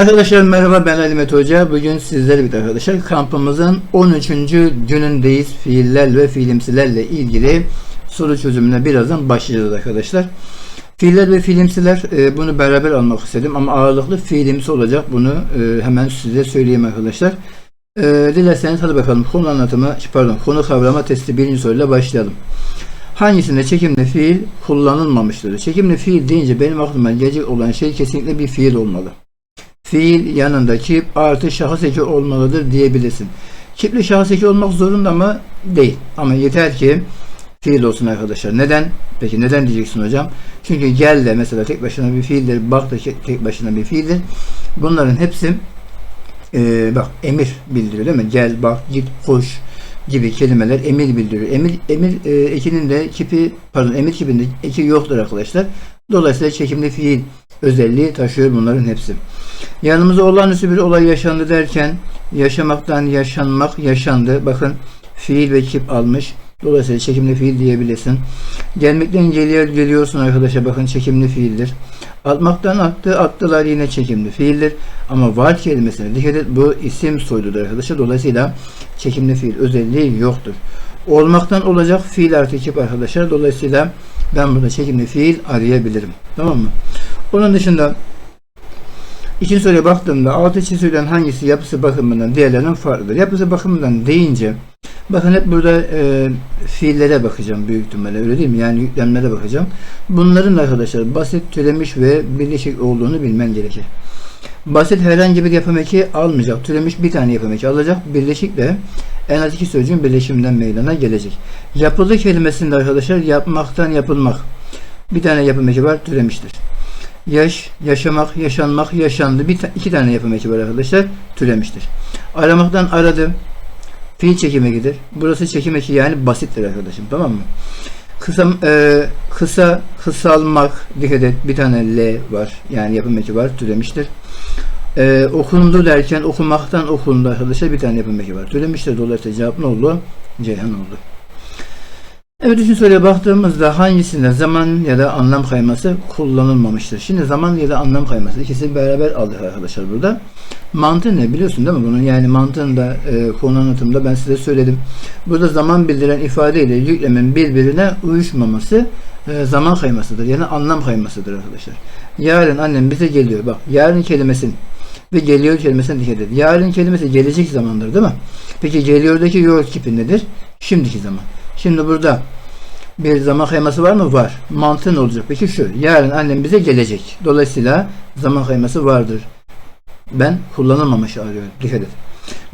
Arkadaşlar merhaba ben Ali Mete Hoca. Bugün sizlerle birlikte arkadaşlar kampımızın 13. günündeyiz. Fiiller ve fiilimsilerle ilgili soru çözümüne birazdan başlayacağız arkadaşlar. Fiiller ve fiilimsiler e, bunu beraber almak istedim ama ağırlıklı fiilimsi olacak. Bunu e, hemen size söyleyeyim arkadaşlar. E, dilerseniz hadi bakalım konu anlatımı, pardon konu kavrama testi birinci soruyla başlayalım. Hangisinde çekimli fiil kullanılmamıştır? Çekimli fiil deyince benim aklıma gelecek olan şey kesinlikle bir fiil olmalı fiil yanındaki artı şahıs eki olmalıdır diyebilirsin. Kipli şahıs eki olmak zorunda mı? Değil. Ama yeter ki fiil olsun arkadaşlar. Neden? Peki neden diyeceksin hocam? Çünkü gel de mesela tek başına bir fiildir. Bak da tek başına bir fiildir. Bunların hepsi e, bak emir bildiriyor değil mi? Gel, bak, git, koş gibi kelimeler emir bildiriyor. Emir, emir e, ekinin de kipi pardon emir kipinde eki yoktur arkadaşlar. Dolayısıyla çekimli fiil özelliği taşıyor bunların hepsi. Yanımıza olağanüstü bir olay yaşandı derken yaşamaktan yaşanmak yaşandı. Bakın fiil ve kip almış. Dolayısıyla çekimli fiil diyebilirsin. Gelmekten geliyor geliyorsun arkadaşa bakın çekimli fiildir. Atmaktan attı attılar yine çekimli fiildir. Ama var kelimesine dikkat et bu isim soyludur arkadaşlar. Dolayısıyla çekimli fiil özelliği yoktur. Olmaktan olacak fiil artı arkadaşlar. Dolayısıyla ben burada çekimli fiil arayabilirim. Tamam mı? Onun dışında İkinci soruya baktığımda altı çizgilen hangisi yapısı bakımından diğerlerinden farklıdır? Yapısı bakımından deyince bakın hep burada e, fiillere bakacağım büyük ihtimalle öyle değil mi? Yani yüklemlere bakacağım. Bunların arkadaşlar basit, türemiş ve birleşik olduğunu bilmen gerekir. Basit herhangi bir yapım eki almayacak. Türemiş bir tane yapım eki alacak. Birleşik de en az iki sözcüğün birleşiminden meydana gelecek. Yapılı kelimesinde arkadaşlar yapmaktan yapılmak. Bir tane yapım eki var türemiştir. Yaş, yaşamak, yaşanmak, yaşandı. Bir ta iki tane yapım eki var arkadaşlar. Türemiştir. Aramaktan aradı. Fiil çekime gider. Burası çekim eki yani basittir arkadaşım. Tamam mı? Kısa, e, kısa, kısalmak. Dikkat et. Bir tane L var. Yani yapım eki var. Türemiştir. E, okundu derken okumaktan okundu arkadaşlar. Bir tane yapım eki var. Türemiştir. Dolayısıyla cevap ne oldu? Ceyhan oldu. Evet üçüncü soruya baktığımızda hangisinde zaman ya da anlam kayması kullanılmamıştır? Şimdi zaman ya da anlam kayması ikisi beraber aldık arkadaşlar burada. Mantığı ne biliyorsun değil mi bunun? Yani mantığını da e, konu anlatımında ben size söyledim. Burada zaman bildiren ifade ile yüklemin birbirine uyuşmaması e, zaman kaymasıdır. Yani anlam kaymasıdır arkadaşlar. Yarın annem bize geliyor. Bak yarın kelimesin ve geliyor kelimesine dikkat edin. Yarın kelimesi gelecek zamandır değil mi? Peki geliyordaki yol kipi nedir? Şimdiki zaman. Şimdi burada bir zaman kayması var mı? Var. Mantığı ne olacak? Peki şu. Yarın annem bize gelecek. Dolayısıyla zaman kayması vardır. Ben kullanılmamış arıyorum. Dikkat et.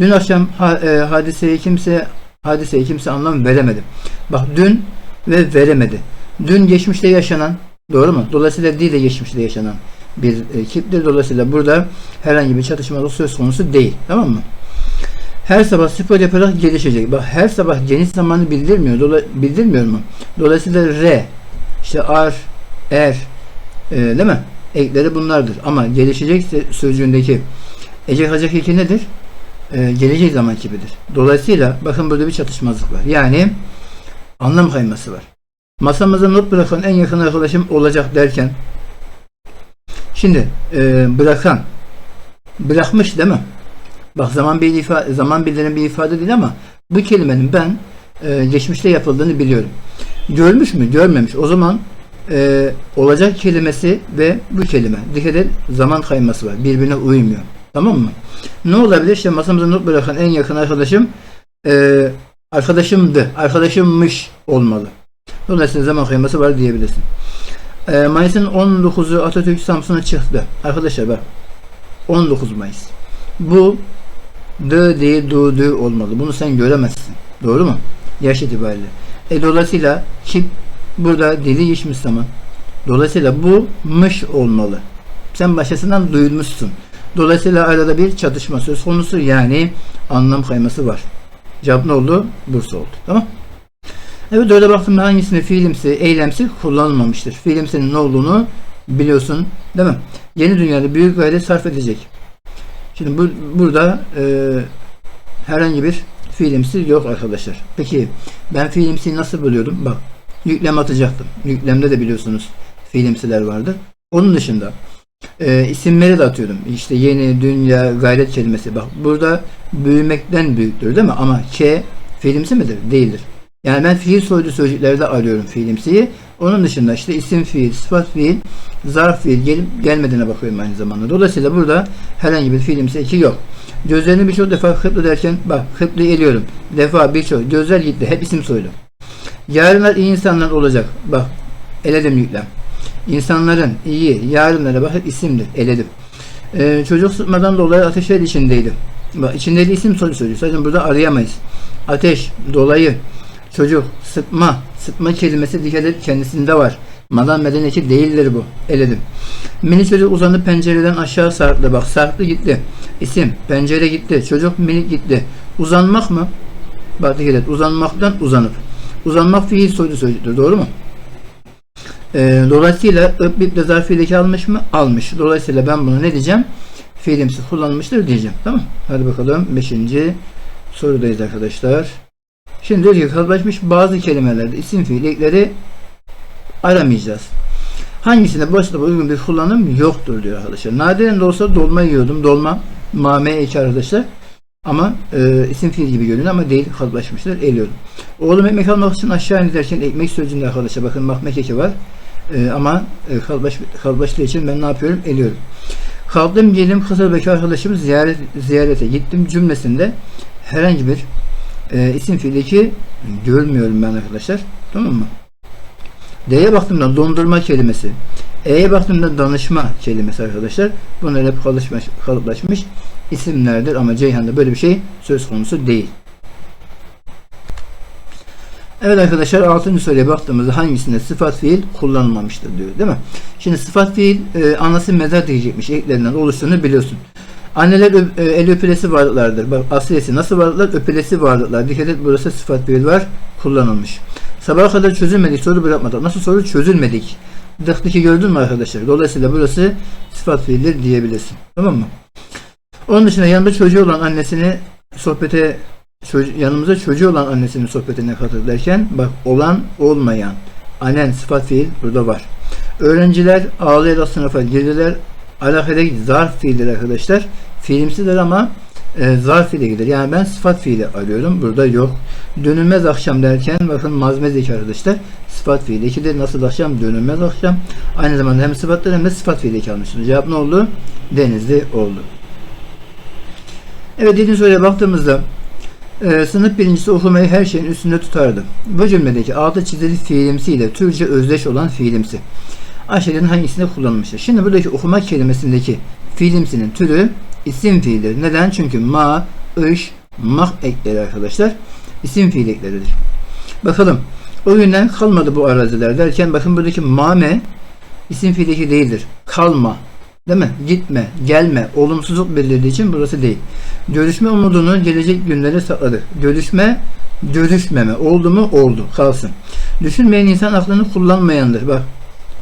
Dün akşam e, hadiseyi kimse hadiseyi kimse anlam veremedi. Bak dün ve veremedi. Dün geçmişte yaşanan doğru mu? Dolayısıyla değil de geçmişte yaşanan bir kittir. Dolayısıyla burada herhangi bir çatışmalık söz konusu değil. Tamam mı? Her sabah spor yaparak gelişecek. Bak her sabah geniş zamanı bildirmiyor. Dola, bildirmiyor mu? Dolayısıyla re, işte ar, er, e, değil mi? Ekleri bunlardır. Ama gelişecek sözcüğündeki ecek hacak eki nedir? E, gelecek zaman kibidir. Dolayısıyla bakın burada bir çatışmazlık var. Yani anlam kayması var. Masamıza not bırakan en yakın arkadaşım olacak derken şimdi e, bırakan bırakmış değil mi? Bak zaman bir ifade, zaman bildiren bir ifade değil ama bu kelimenin ben e, geçmişte yapıldığını biliyorum. Görmüş mü? Görmemiş. O zaman e, olacak kelimesi ve bu kelime. Dikkat et zaman kayması var. Birbirine uymuyor. Tamam mı? Ne olabilir? İşte masamıza not bırakan en yakın arkadaşım e, arkadaşımdı. Arkadaşımmış olmalı. Dolayısıyla zaman kayması var diyebilirsin. E, Mayıs'ın 19'u Atatürk Samsun'a çıktı. Arkadaşlar bak 19 Mayıs. Bu D değil du du olmalı. Bunu sen göremezsin. Doğru mu? Yaş itibariyle. E dolayısıyla kip burada dili geçmiş zaman. Dolayısıyla bu mış olmalı. Sen başkasından duyulmuşsun. Dolayısıyla arada bir çatışma söz konusu yani anlam kayması var. Cevap ne oldu? Bursa oldu. Tamam Evet öyle baktığımda hangisinde fiilimsi, eylemsi kullanılmamıştır. Fiilimsinin ne olduğunu biliyorsun değil mi? Yeni dünyada büyük gayret sarf edecek. Şimdi bu, burada e, herhangi bir fiilimsi yok arkadaşlar. Peki ben fiilimsi nasıl bölüyordum? Bak yüklem atacaktım. Yüklemde de biliyorsunuz fiilimsiler vardır. Onun dışında e, isimleri de atıyorum. İşte yeni, dünya, gayret kelimesi. Bak burada büyümekten büyüktür değil mi? Ama K fiilimsi midir? Değildir. Yani ben fiil soylu sözcüklerde arıyorum fiilimsiyi. Onun dışında işte isim fiil, sıfat fiil, zarf fiil gelip gelmediğine bakıyorum aynı zamanda. Dolayısıyla burada herhangi bir fiilimsi eki yok. Gözlerini birçok defa hıplı derken bak hıplı eliyorum. Defa birçok gözler gitti. Hep isim soylu. Yarınlar iyi insanlar olacak. Bak eledim yüklem. İnsanların iyi yarınlara bakıp isimdir. Eledim. Ee, çocuk sıtmadan dolayı ateşler içindeydi. Bak içindeydi isim soru söylüyor. Sadece burada arayamayız. Ateş, dolayı, çocuk, sıtma, sıtma kelimesi dikkat kendisinde var. Madan medeniyeti değildir bu. Eledim. Mini çocuk uzanıp pencereden aşağı sarktı. Bak sarktı gitti. İsim, pencere gitti. Çocuk minik gitti. Uzanmak mı? Bak dikkat et. Uzanmaktan uzanıp. Uzanmak fiil soylu sözcüktür. Doğru mu? Ee, dolayısıyla ıp bip de zarfiyedeki almış mı? Almış. Dolayısıyla ben bunu ne diyeceğim? Fiilimsi kullanılmıştır diyeceğim. Tamam Hadi bakalım. Beşinci sorudayız arkadaşlar. Şimdi diyor ki kalıplaşmış bazı kelimelerde isim fiil ekleri aramayacağız. Hangisinde başta uygun bir kullanım yoktur diyor arkadaşlar. Nadiren de olsa dolma yiyordum. Dolma mame eki arkadaşlar. Ama e, isim fiil gibi görünüyor ama değil kalıplaşmıştır. Eliyorum. Oğlum ekmek almak için aşağı inerken ekmek sözcüğünde arkadaşlar bakın mahmek eki var. E, ama e, kalıplaş, kalıplaştığı için ben ne yapıyorum? Eliyorum. Kaldım geldim Kızılbeki arkadaşımı ziyaret, ziyarete gittim cümlesinde herhangi bir e, isim fiildeki görmüyorum ben arkadaşlar. Tamam mı? D'ye baktığımda dondurma kelimesi. E'ye baktığımda danışma kelimesi arkadaşlar. Bunlar hep kalıplaşmış, kalıplaşmış isimlerdir ama Ceyhan'da böyle bir şey söz konusu değil. Evet arkadaşlar 6. soruya baktığımızda hangisinde sıfat fiil kullanılmamıştır diyor değil mi? Şimdi sıfat fiil e, anası mezar diyecekmiş eklerinden oluştuğunu biliyorsun. Anneler e, el öpülesi varlıklardır. Bak asliyesi nasıl varlıklar? Öpülesi varlıklar. Dikkat et burası sıfat fiil var kullanılmış. Sabaha kadar çözülmedik soru bırakmadık. Nasıl soru çözülmedik? Dıktaki gördün mü arkadaşlar? Dolayısıyla burası sıfat fiildir diyebilirsin. Tamam mı? Onun dışında yanında çocuğu olan annesini sohbete yanımıza çocuğu olan annesinin sohbetine katıl derken bak olan olmayan anen sıfat fiil burada var. Öğrenciler ağlayarak sınıfa girdiler. Alakadaki zarf fiildir arkadaşlar. Fiilimsidir ama e, zarf fiile gider. Yani ben sıfat fiili arıyorum. Burada yok. Dönülmez akşam derken bakın mazmez arkadaşlar. Sıfat fiili ikidir. Nasıl akşam? Dönülmez akşam. Aynı zamanda hem sıfatlar hem de sıfat fiili kalmıştır. Cevap ne oldu? Denizli oldu. Evet 7. soruya baktığımızda e, sınıf birincisi okumayı her şeyin üstünde tutardı. Bu cümledeki altı çizili fiilimsiyle Türkçe özdeş olan fiilimsi. Aşağıdan hangisinde kullanılmıştır? Şimdi buradaki okuma kelimesindeki fiilimsinin türü isim fiildir. Neden? Çünkü ma, ış, mah ekleri arkadaşlar isim fiil ekleridir. Bakalım. O günden kalmadı bu araziler derken bakın buradaki mame isim fiildeki değildir. Kalma. Değil mi? Gitme, gelme, olumsuzluk belirlediği için burası değil. Görüşme umudunu gelecek günlere sakladı. Görüşme, görüşmeme. Oldu mu? Oldu. Kalsın. Düşünmeyen insan aklını kullanmayandır. Bak.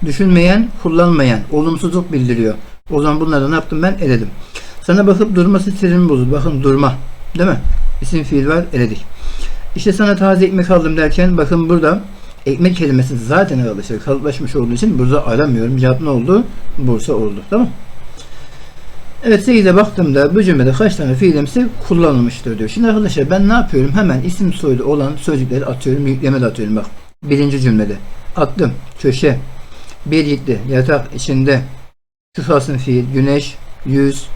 Düşünmeyen, kullanmayan. Olumsuzluk bildiriyor. O zaman bunları ne yaptım ben? Eledim. Sana bakıp durması sinirimi bozdu. Bakın durma. Değil mi? İsim fiil var. Eledik. İşte sana taze ekmek aldım derken bakın burada ekmek kelimesi zaten arkadaşlar kalıplaşmış olduğu için burada aramıyorum. Cevap ne oldu? Bursa oldu. Tamam Evet 8'e baktığımda bu cümlede kaç tane fiilimsi kullanılmıştır diyor. Şimdi arkadaşlar ben ne yapıyorum? Hemen isim soylu olan sözcükleri atıyorum. Yükleme de atıyorum. Bak birinci cümlede. Attım. Köşe. Bir gitti. Yatak içinde. Şu kalsın fiil. Güneş. Yüz.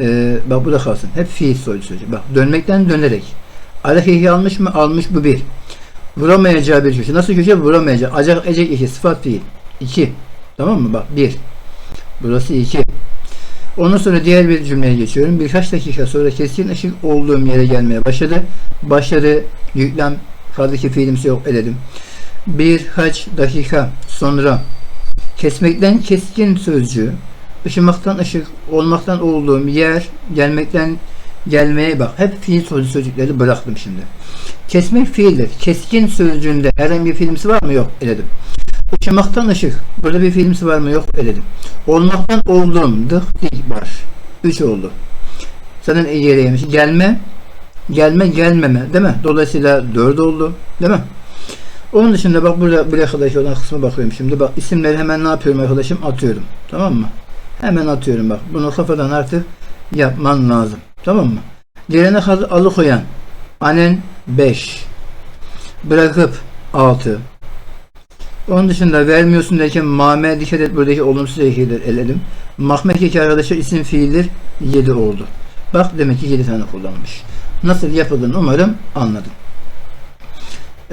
Ee, bak bu da kalsın. Hep fiil sözcük. Bak dönmekten dönerek. Alakahi almış mı? Almış bu bir. Vuramayacağı bir köşe. Nasıl köşe? Vuramayacağı. Acak ecek iki. Sıfat fiil. İki. Tamam mı? Bak bir. Burası iki. Ondan sonra diğer bir cümleye geçiyorum. Birkaç dakika sonra keskin ışık olduğum yere gelmeye başladı. Başladı. Yüklem. Fazlaki fiilimsi yok. Eledim. Birkaç dakika sonra kesmekten keskin sözcüğü ışımaktan ışık, olmaktan olduğum yer, gelmekten gelmeye bak. Hep fiil sözcü sözcükleri bıraktım şimdi. Kesmek fiildir. Keskin sözcüğünde herhangi bir fiilimsi var mı? Yok. Eledim. Işımaktan ışık. Burada bir fiilimsi var mı? Yok. Eledim. Olmaktan olduğum dık dik var. Üç oldu. Zaten yere yemiş. Gelme, gelme, gelmeme. Değil mi? Dolayısıyla dört oldu. Değil mi? Onun dışında bak burada bir arkadaş olan kısmı bakıyorum şimdi. Bak isimleri hemen ne yapıyorum arkadaşım? Atıyorum. Tamam mı? Hemen atıyorum bak. Bunu kafadan artık yapman lazım. Tamam mı? Kal- alıkoyan anen 5 bırakıp 6 onun dışında vermiyorsun derken mame dikkat et buradaki olumsuz ekidir eledim. Mahmek eki arkadaşlar isim fiildir 7 oldu. Bak demek ki 7 tane kullanmış. Nasıl yapıldığını umarım anladın.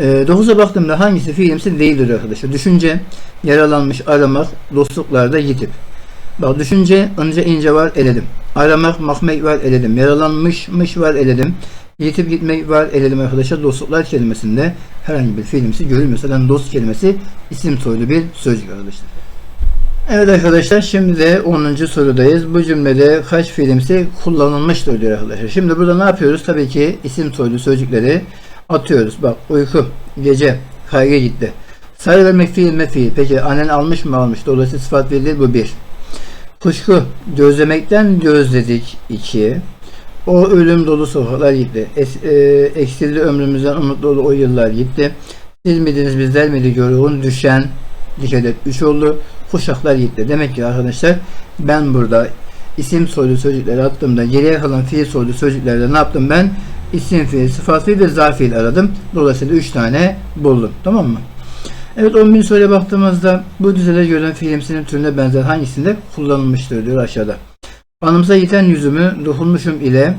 E, 9'a baktığımda hangisi fiilimsi değildir arkadaşlar. Düşünce, yaralanmış, aramak, dostluklarda yitip. Bak düşünce, önce ince var eledim. Aramak, mahmek var eledim. Yaralanmışmış var eledim. Yitip gitmek var eledim arkadaşlar. Dostluklar kelimesinde herhangi bir fiilimsi görülmüyor. Zaten dost kelimesi isim soylu bir sözcük arkadaşlar. Evet arkadaşlar şimdi de 10. sorudayız. Bu cümlede kaç fiilimsi kullanılmıştır diyor arkadaşlar. Şimdi burada ne yapıyoruz? Tabii ki isim soylu sözcükleri atıyoruz. Bak uyku, gece, kaygı gitti. Sarı vermek fiil mi fiil. Peki annen almış mı almış. Dolayısıyla sıfat fiildir bu bir. Kuşku, gözlemekten gözledik iki. O ölüm dolu sokaklar gitti. Es, e, eksildi ömrümüzden umut dolu o yıllar gitti. Siz miydiniz bizler miydi yorgun düşen dikkat et 3 oldu. Kuşaklar gitti. Demek ki arkadaşlar ben burada isim soylu sözcükleri attığımda geriye kalan fiil soylu sözcüklerde ne yaptım ben? İsim fiil, sıfat fiil ve zarf fiil aradım. Dolayısıyla 3 tane buldum. Tamam mı? Evet 10.000 soruya baktığımızda bu dizede görülen fiilimsinin türüne benzer hangisinde kullanılmıştır diyor aşağıda. Anımıza yiten yüzümü dokunmuşum ile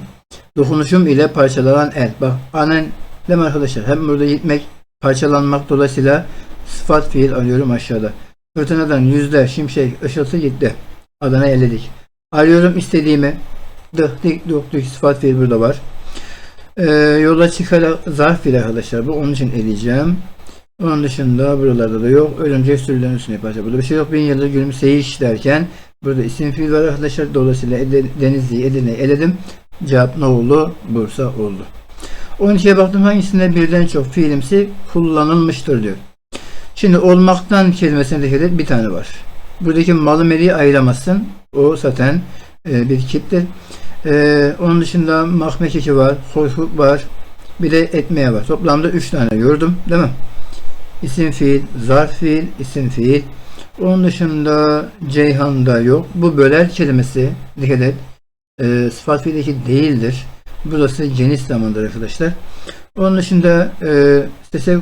dokunuşum ile parçalanan el. Bak anen mi arkadaşlar? Hem burada gitmek, parçalanmak dolayısıyla sıfat fiil arıyorum aşağıda. Fırtınadan yüzde şimşek ışıltı gitti. Adana eledik. Arıyorum istediğimi. Dık dik duk dik sıfat fiil burada var. Ee, yola çıkarak zarf fiil arkadaşlar bu. Onun için eleyeceğim. Onun dışında buralarda da yok. Örümcek sürülerin üstüne yapacak. Burada bir şey yok. Bin yıldır gülümseyiş derken burada isim fiil var arkadaşlar. Dolayısıyla Ede- Denizli'yi Edirne'yi eledim. Cevap ne oldu? Bursa oldu. 12'ye baktım hangisinde birden çok fiilimsi kullanılmıştır diyor. Şimdi olmaktan kelimesine dikkat et. Bir tane var. Buradaki malı meriyi ayıramazsın. O zaten e, bir kittir. E, onun dışında mahmek eki var. Hoşluk var. Bir de etmeye var. Toplamda 3 tane gördüm. Değil mi? İsim fiil, zarf fiil, isim fiil. Onun dışında Ceyhan'da yok. Bu böler kelimesi dikkat et. E, sıfat fiildeki değildir. Burası geniş zamandır arkadaşlar. Onun dışında e, sese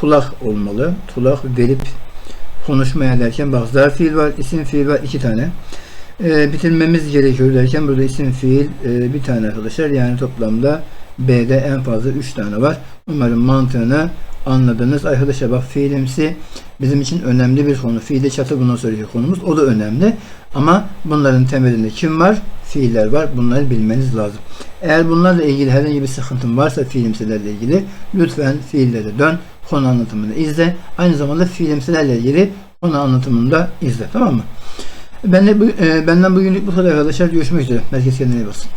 kulak olmalı. Kulak verip konuşmaya derken bak zarf fiil var, isim fiil var iki tane. E, bitirmemiz gerekiyor derken burada isim fiil e, bir tane arkadaşlar. Yani toplamda B'de en fazla 3 tane var. Umarım mantığını anladınız. Arkadaşlar bak fiilimsi bizim için önemli bir konu. Fiili çatı bundan sonraki konumuz. O da önemli. Ama bunların temelinde kim var? Fiiller var. Bunları bilmeniz lazım. Eğer bunlarla ilgili herhangi bir sıkıntın varsa fiilimsilerle ilgili lütfen fiillere dön. Konu anlatımını izle. Aynı zamanda fiilimsilerle ilgili konu anlatımını da izle. Tamam mı? Ben de e, benden bugünlük bu kadar arkadaşlar. Görüşmek üzere. Herkes kendine iyi baksın.